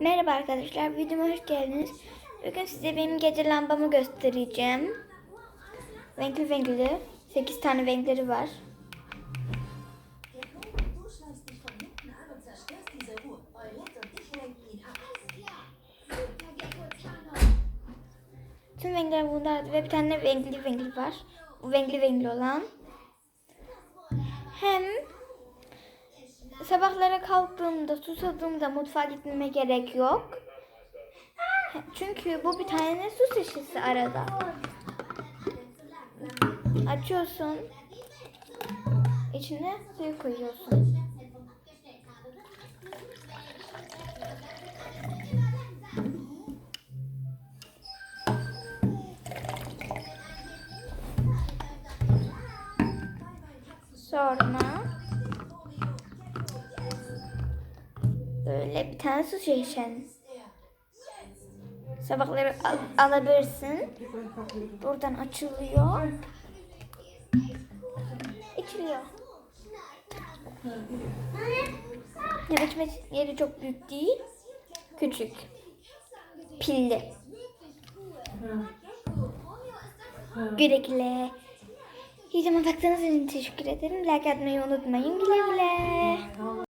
Merhaba arkadaşlar, videoma hoş geldiniz. Bugün size benim gece lambamı göstereceğim. Renkli renkli. 8 tane renkleri var. Tüm renkler bunlar ve bir tane renkli renkli var. Bu renkli renkli olan. Hem sabahlara kalktığımda, susadığımda mutfağa gitmeme gerek yok. Çünkü bu bir tane su şişesi arada. Açıyorsun. İçine suyu koyuyorsun. Sonra böyle bir tane su şişen. Sabahları al- alabilirsin. Buradan açılıyor. İçiliyor. Ya içme yeri çok büyük değil. Küçük. Pilli. Güle güle. Zaman baktığınız için teşekkür ederim. Like atmayı unutmayın. Güle güle.